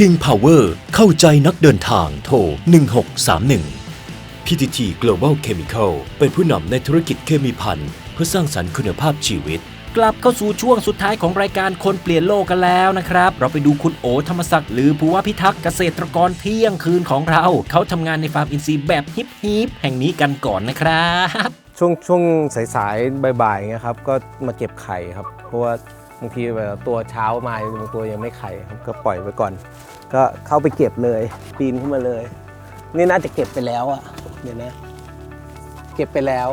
King Power เข้าใจนักเดินทางโทร 1631 PTT Global Chemical เป็นผู้นำในธุรกิจเคมีภัณฑ์เพื่อสร้างสรรค์คุณภาพชีวิต กลับเข้าสู่ช่วงสุดท้ายของรายการคนเปลี่ยนโลกกันแล้วนะครับ เราไปดูคุณโอธรรมศักดิ์หรือภูวพิทักษ์เกษตรกรเที่ยงคืนของเรา เขาทำงานในฟาร์มอินทรีย์แบบฮิปฮิปแห่งนี้กันก่อนนะครับ ช่วงช่วงสายๆบ่ายๆเงี้ยครับก็มาเก็บไข่ครับ เพราะว่า บางทีแบบตัวเช้ามาบางตัวยังไม่ไข่ครับก็ปล่อยไว้ก่อน ก็เข้าไปเก็บเลยปีนขึ้นมาเลย นี่น่าจะเก็บไปแล้วอะเดี๋ยวนะ เก็บไปแล้ว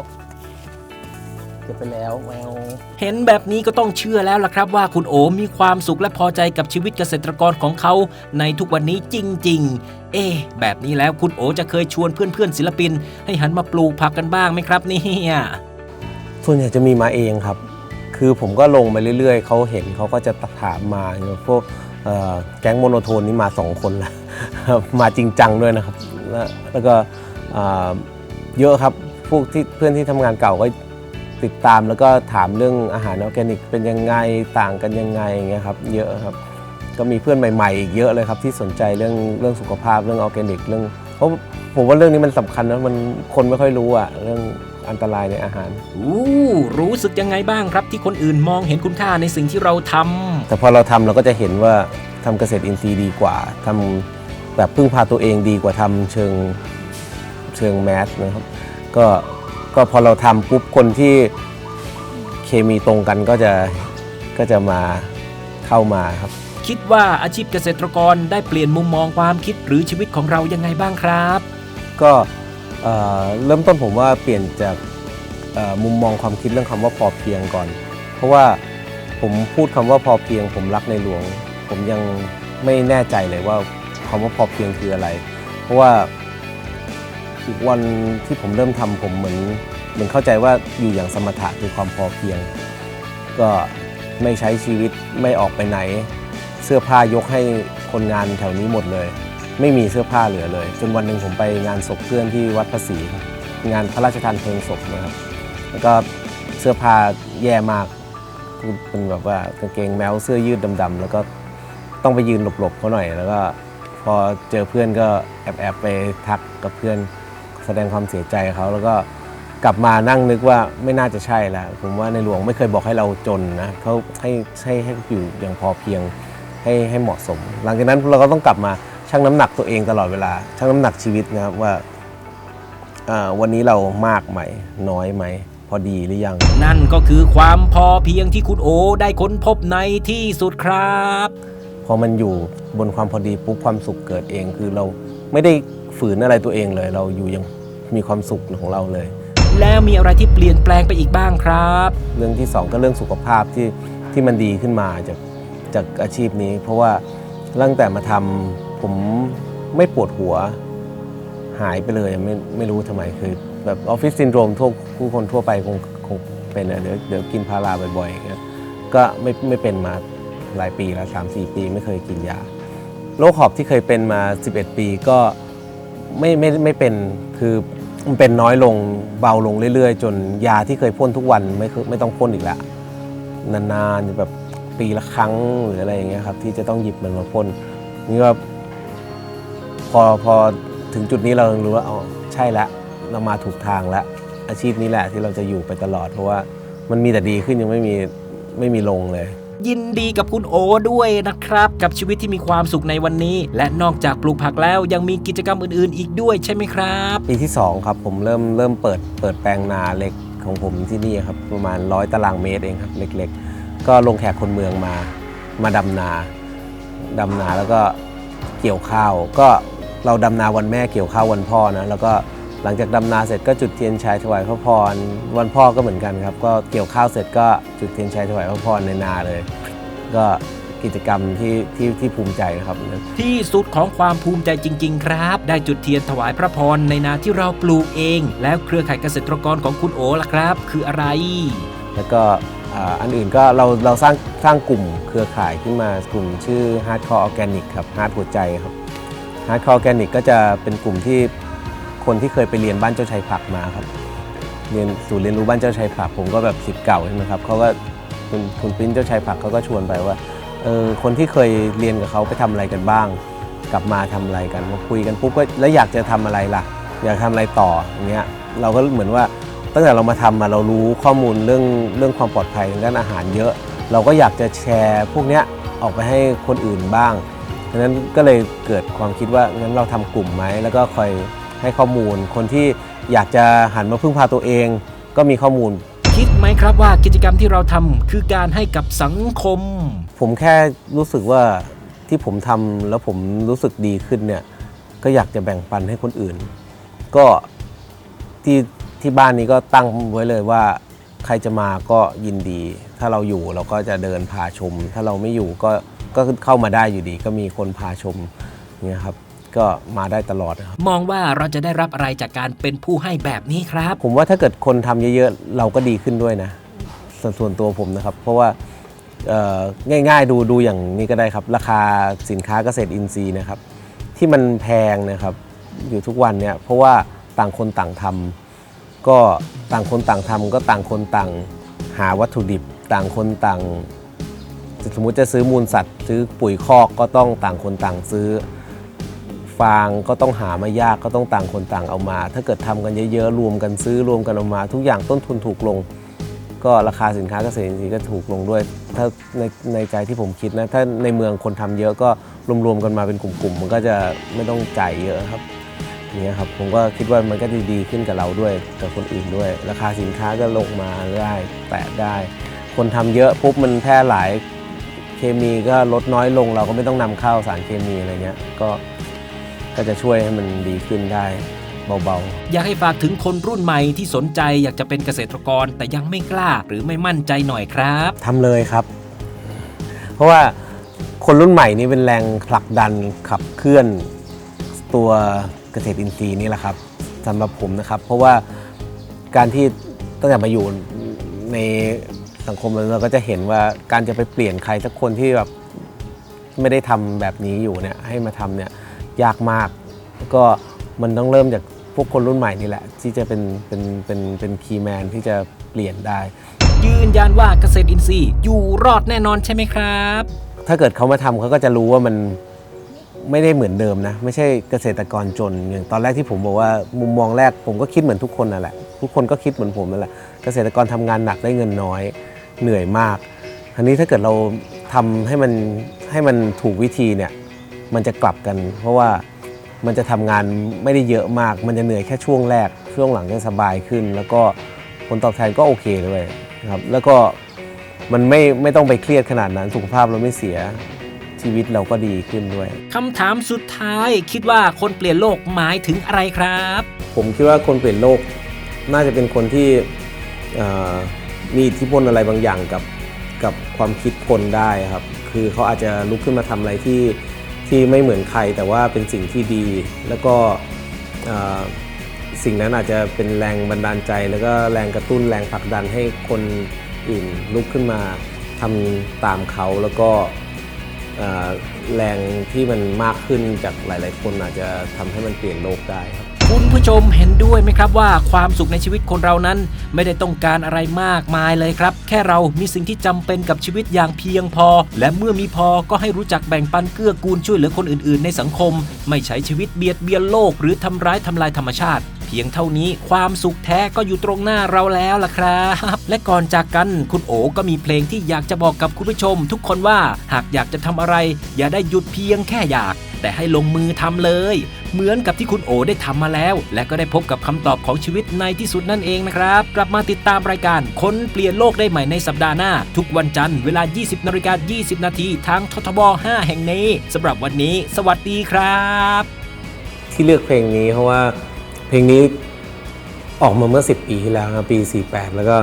เก็บไปแล้วแมวเห็นแบบนี้ก็ต้องเชื่อแล้วล่ะครับ ว่าคุณโอมีความสุขและพอใจกับชีวิตเกษตรกรของเขาในทุกวันนี้จริง ๆ เอ๊แบบนี้แล้วคุณโอจะเคยชวนเพื่อนๆศิลปิน ให้หันมาปลูกผักกันบ้างไหมครับเนี่ยส่วนใหญ่จะมีมาเองครับ คือผมก็ลงไปเรื่อยๆ เขาเห็นเขาก็จะถามมาพวกแก๊งโมโนโทนนี่มาสองคนล้วมาจริงจังด้วยนะครับ แล้วก็เยอะครับพวกที่เพื่อนที่ทำงานเก่าก็ติดตามแล้วก็ถามเรื่องอาหารออร์แกนิกเป็นยังไงต่างกันยังไงอย่างเงี้ยครับเยอะครับก็มีเพื่อนใหม่ๆอีกเยอะเลยครับที่สนใจเรื่องเรื่องสุขภาพเรื่องออร์แกนิกเรื่องเพราะผมว่าเรื่องนี้มันสำคัญนะมันคนไม่ค่อยรู้อะเรื่อง อันตรายในอาหารอู้รู้สึกยังไงบ้างครับที่คนอื่นมองเห็นคุณค่าในสิ่งที่เราทำแต่พอเราทำเราก็จะเห็นว่าทำเกษตรอินทรีย์ดีกว่าทำแบบพึ่งพาตัวเองดีกว่าทำเชิงเชิงแมสนะครับก็ก็พอเราทำปุ๊บคนที่เคมีตรงกันก็จะก็จะมาเข้ามาครับ คิดว่าอาชีพเกษตรกรได้เปลี่ยนมุมมองความคิดหรือชีวิตของเรายังไงบ้างครับ ก็ เริ่มต้นผมว่าเปลี่ยนจากมุมมองความคิดเรื่องคำว่าพอเพียงก่อน เพราะว่าผมพูดคำว่าพอเพียง ผมรักในหลวง ผมยังไม่แน่ใจเลยว่าคำว่าพอเพียงคืออะไร เพราะว่าอีกวันที่ผมเริ่มทำผมเหมือนเหมือนเข้าใจว่าอยู่อย่างสมถะคือความพอเพียง ก็ไม่ใช้ชีวิตไม่ออกไปไหน เสื้อผ้ายกให้คนงานแถวนี้หมดเลย ไม่มีเสื้อผ้าเหลือเลย จนวันหนึ่งผมไปงานศพเพื่อนที่วัดพระศรีงานพระราชทานเพลิงศพนะครับแล้วก็เสื้อผ้าแย่มากคือเป็นแบบว่ากางเกงแมวเสื้อยืดดำๆแล้วก็ต้องไปยืนหลบๆเขาหน่อย แล้วก็พอเจอเพื่อนก็แอบๆไปทักกับเพื่อนแสดงความเสียใจเขาแล้วก็กลับมานั่งนึกว่าไม่น่าจะใช่แล้วผมว่าในหลวงไม่เคยบอกให้เราจนนะเขาให้ให้ให้อยู่อย่างพอเพียงให้ให้เหมาะสม หลังจากนั้นเราก็ต้องกลับมา ชั่งน้ำหนักตัวเองตลอดเวลาชั่งน้ำหนักชีวิตนะครับว่าเอ่อวันนี้เรามากไหม น้อยไหม พอดีหรือยัง นั่นก็คือความพอเพียงที่คุณโอได้ค้นพบในที่สุดครับ พอมันอยู่บนความพอดีปุ๊บความสุขเกิดเองคือเราไม่ได้ฝืนอะไรตัวเองเลย เราอยู่อยังมีความสุขของเราเลย แล้วมีอะไรที่เปลี่ยนแปลงไปอีกบ้างครับ เรื่องที่สองก็เรื่องสุขภาพที่ที่มันดีขึ้นมาจากจากอาชีพนี้ เพราะว่าตั้งแต่มาทำ ผมไม่ปวดหัวหายไปเลยไม่ไม่รู้ทำไมคือ แบบออฟฟิศซินโดรมทั่วผู้คนทั่วไปคงคงเป็นอะเดี๋ยวเดี๋ยวกินพาราบ่อยๆอย่างเงี้ยก็ไม่ไม่เป็นมาหลายปีแล้วสามสี่ปีไม่เคยกินยาโรคหอบที่เคยเป็นมา 11 ปีก็ไม่ไม่ไม่เป็นคือมันเป็นน้อยลงเบาลงเรื่อยๆ จนยาที่เคยพ่นทุกวันไม่ไม่ต้องพ่นอีกแล้วนานๆแบบปีละครั้งหรืออะไรอย่างเงี้ยครับที่จะต้องหยิบมันมาพ่นนี่ก็ พอพอถึงจุดนี้เรารู้ว่าอ๋อใช่แล้วเรามาถูกทางแล้วอาชีพนี้แหละที่เราจะอยู่ไปตลอด เพราะว่ามันมีแต่ดีขึ้นยังไม่มีไม่มีลงเลย ยินดีกับคุณโอด้วยนะครับ กับชีวิตที่มีความสุขในวันนี้ และนอกจากปลูกผักแล้วยังมีกิจกรรมอื่นๆ อีกด้วยใช่ไหมครับ ปีที่ 2 ครับผมเริ่มเริ่มเปิดเปิดแปลงนาเล็กของผมที่นี่ครับประมาณร้อยตารางเมตรเองครับเล็กๆ ก็ลงแขกคนเมืองมามาดำนาดำนาแล้วก็เกี่ยวข้าวก็ เราดำนาวันแม่เกี่ยวข้าววันพ่อนะแล้วก็หลังจากดำนาเสร็จก็จุดเทียนชัยถวายพระพร วันพ่อก็เหมือนกันครับ ก็เกี่ยวข้าวเสร็จก็จุดเทียนชัยถวายพระพรในนาเลย ก็กิจกรรมที่ที่ที่ภูมิใจนะครับ ที่สุดของความภูมิใจจริง ๆ ครับ ได้จุดเทียนถวายพระพรในนาที่เราปลูกเอง แล้วเครือข่ายเกษตรกรของคุณโอล่ะครับ คืออะไร แล้วก็อ่าอันอื่นก็เราเราสร้างสร้างกลุ่มเครือข่ายขึ้นมากลุ่มชื่อ Hardcore Organic ครับ Hard หัวใจครับ Hardcore Organic ก็จะเป็นกลุ่มที่คนที่เคยไปเรียนบ้านเจ้าชายผักมาครับ เรียนศูนย์เรียนรู้บ้านเจ้าชายผักผมก็แบบสิทธิ์เก่าใช่ไหมครับเขาก็คุณคุณปริ้นเจ้าชายผักเขาก็ชวนไปว่าเออคนที่เคยเรียนกับเขาไปทำอะไรกันบ้าง กลับมาทำอะไรกันมาคุยกันปุ๊บก็แล้วอยากจะทำอะไรล่ะ อยากทำอะไรต่ออย่างเงี้ยเราก็เหมือนว่าตั้งแต่เรามาทำมาเรารู้ข้อมูลเรื่องเรื่องความปลอดภัยทางด้านอาหารเยอะ เราก็อยากจะแชร์พวกเนี้ยออกไปให้คนอื่นบ้าง ดังนั้นก็เลยเกิดความคิดว่างั้นเราทำกลุ่มไหมแล้วก็คอยให้ข้อมูล คนที่อยากจะหันมาพึ่งพาตัวเอง ก็มีข้อมูล คิดไหมครับว่ากิจกรรมที่เราทำคือการให้กับสังคม ผมแค่รู้สึกว่าที่ผมทำแล้วผมรู้สึกดีขึ้นเนี่ยก็อยากจะแบ่งปันให้คนอื่น ก็ที่ที่บ้านนี้ก็ตั้งไว้เลยว่าใครจะมาก็ยินดี ถ้าเราอยู่เราก็จะเดินพาชม ถ้าเราไม่อยู่ก็ ก็เข้ามาได้อยู่ดี ก็มีคนพาชมเนี่ยครับก็มาได้ตลอดนะครับมองว่าเราจะได้รับอะไรจากการเป็นผู้ให้แบบนี้ครับ ผมว่าถ้าเกิดคนทำเยอะๆ เราก็ดีขึ้นด้วยนะส่วนส่วนตัวผมนะครับ เพราะว่าเอ่อง่ายๆดูดูอย่างนี้ก็ได้ครับ ราคาสินค้าเกษตรอินทรีย์นะครับ ที่มันแพงนะครับอยู่ทุกวันเนี่ยเพราะว่าต่างคนต่างทำก็ต่างคนต่างทำก็ต่างคนต่างหาวัตถุดิบ ต่างคนต่าง สมมุติจะซื้อมูลสัตว์ ซื้อปุ๋ยคอกก็ต้องต่างคนต่างซื้อ ฟางก็ต้องหามายากก็ต้องต่างคนต่างเอามา ถ้าเกิดทำกันเยอะๆรวมกันซื้อรวมกันเอามา ทุกอย่างต้นทุนถูกลง ก็ราคาสินค้าเกษตรอินทรีย์ก็ถูกลงด้วย ถ้าในในใจที่ผมคิดนะถ้าในเมืองคนทำเยอะก็รวมๆกันมาเป็นกลุ่มๆมันก็จะไม่ต้องจ่ายเยอะครับนี่ครับผมก็คิดว่ามันก็จะดีขึ้นกับเราด้วยกับคนอื่นด้วย ราคาสินค้าก็ลงมาได้แตะได้ คนทำเยอะปุ๊บมันแพร่หลาย มีก็ลดน้อยลงเราก็ไม่ต้องนำเข้าสารเคมีอะไรเงี้ยก็ก็จะช่วยให้มันดีขึ้นได้เบาอยากให้ฝากถึงคนรุ่นใหม่ที่สนใจอยากจะเป็นเกษตรกรแต่ยังไม่กล้าหรือไม่มั่นใจหน่อยครับๆทำเลยครับ เพราะว่าคนรุ่นใหม่นี่เป็นแรงผลักดันขับเคลื่อนตัวเกษตรอินทรีย์นี่แหละครับสำหรับผมนะครับ เพราะว่าการที่ตั้งแต่มาอยู่ใน สังคมเราก็จะเห็นว่าการจะไปเปลี่ยนใครสักคนที่แบบไม่ได้ทำแบบนี้อยู่เนี่ยให้มาทำเนี่ยยากมากแล้วก็มันต้องเริ่มจากพวกคนรุ่นใหม่นี่แหละ ที่จะเป็นเป็นเป็นเป็นคีย์แมนที่จะเปลี่ยนได้ ยืนยันว่าเกษตรอินทรีย์อยู่รอดแน่นอนใช่ไหมครับ ถ้าเกิดเขามาทำเขาก็จะรู้ว่ามันไม่ได้เหมือนเดิมนะ ไม่ใช่เกษตรกรจนอย่างตอนแรกที่ผมบอกว่ามุมมองแรกผมก็คิดเหมือนทุกคนนั่นแหละทุกคนก็คิดเหมือนผมนั่นแหละเกษตรกรทำงานหนักได้เงินน้อย เหนื่อยมาก อันนี้ถ้าเกิดเราทำให้มันให้มันถูกวิธีเนี่ยมันจะกลับกัน เพราะว่ามันจะทำงานไม่ได้เยอะมาก มันจะเหนื่อยแค่ช่วงแรก ช่วงหลังจะสบายขึ้น แล้วก็ผลตอบแทนก็โอเคด้วยนะครับแล้วก็มันไม่ไม่ต้องไปเครียดขนาดนั้นสุขภาพเราไม่เสียชีวิตเราก็ดีขึ้นด้วยคำถามสุดท้ายคิดว่าคนเปลี่ยนโลกหมายถึงอะไรครับ ผมคิดว่าคนเปลี่ยนโลกน่าจะเป็นคนที่เอ่อ มีอิทธิพลอะไรบางอย่างกับกับความคิดคนได้ครับ คือเขาอาจจะลุกขึ้นมาทำอะไรที่ที่ไม่เหมือนใครแต่ว่าเป็นสิ่งที่ดี แล้วก็เอ่อสิ่งนั้นอาจจะเป็นแรงบันดาลใจ แล้วก็แรงกระตุ้นแรงผลักดันให้คนอื่นลุกขึ้นมาทำตามเขาแล้วก็เอ่อแรงที่มันมากขึ้นจากหลาย ๆ คนอาจจะทำให้มันเปลี่ยนโลกได้ครับ คุณผู้ชมเห็นด้วยไหมครับว่าความสุขในชีวิตคนเรานั้น ไม่ได้ต้องการอะไรมากมายเลยครับ แค่เรามีสิ่งที่จำเป็นกับชีวิตอย่างเพียงพอ และเมื่อมีพอก็ให้รู้จักแบ่งปันเกื้อกูลช่วยเหลือคนอื่นๆ ในสังคม ไม่ใช้ชีวิตเบียดเบียนโลกหรือทำร้ายทำลายธรรมชาติ พียงเท่านี้ความสุขแท้ก็อยู่ตรงหน้าเราแล้วล่ะครับ และก่อนจากกันคุณโอก็มีเพลงที่อยากจะบอกกับคุณผู้ชม ทุกคนว่าหากอยากจะทำอะไร อย่าได้หยุดเพียงแค่อยาก แต่ให้ลงมือทำเลย เหมือนกับที่คุณโอได้ทำมาแล้ว และก็ได้พบกับคำตอบของชีวิตในที่สุดนั่นเองนะครับ กลับมาติดตามรายการคนเปลี่ยนโลกได้ใหม่ในสัปดาห์หน้า ทุกวันจันทร์เวลา 20นาฬิกา20 นาทีทางททบ 5 แห่งนี้สำหรับวันนี้ สวัสดีครับ ที่เลือกเพลงนี้เพราะว่า ลงนี้ออกมาเมื่อ 10 ปีที่แล้วนะปี 48 แล้วก็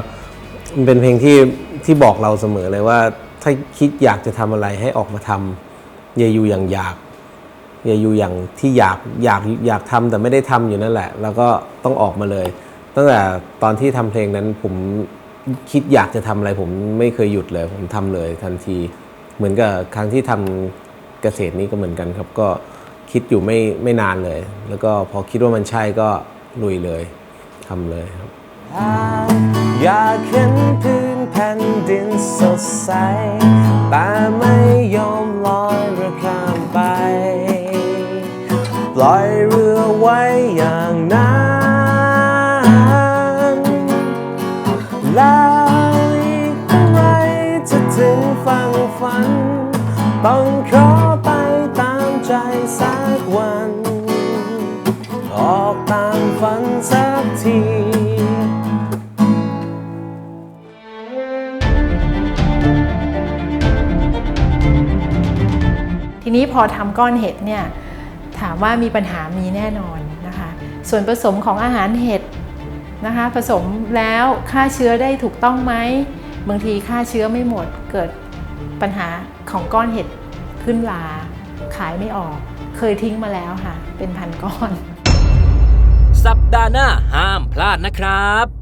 มันเป็นเพลงที่ที่บอกเราเสมอเลยว่า ถ้าคิดอยากจะทำอะไรให้ออกมาทำอย่าอยู่อย่างอยาก อย่าอยู่อย่างที่อยากอยากอยากทำแต่ไม่ได้ทำอยู่นั่นแหละ แล้วก็ต้องออกมาเลย ตั้งแต่ตอนที่ทำเพลงนั้นผมคิดอยากจะทำอะไร ผมไม่เคยหยุดเลย ผมทำเลยทันที เหมือนกับครั้งที่ทำเกษตรนี้ก็เหมือนกันครับก็ คิดอยู่ไม่ไม่นานเลย แล้วก็พอคิดว่ามันใช่ก็ลุยเลยทำเลยครับ อยากเห็นพื้นแผ่นดินสดใส แต่ไม่ยอมลอยเรือข้ามไปล่อยเรือไว้อย่างนั้น แล้วอีกเมื่อไรจะถึงฝั่งฝัน ต้องขอไปตามใจสัก ทีนี้พอทำก้อนเห็ดเนี่ยถามว่ามีปัญหามีแน่นอนนะคะ ส่วนผสมของอาหารเห็ดนะคะผสมแล้วฆ่าเชื้อได้ถูกต้องไหมบางทีฆ่าเชื้อไม่หมดเกิดปัญหาของก้อนเห็ดขึ้นลาขายไม่ออก เคยทิ้งมาแล้วค่ะ เป็นพันก้อน สัปดาห์หน้าห้ามพลาดนะครับ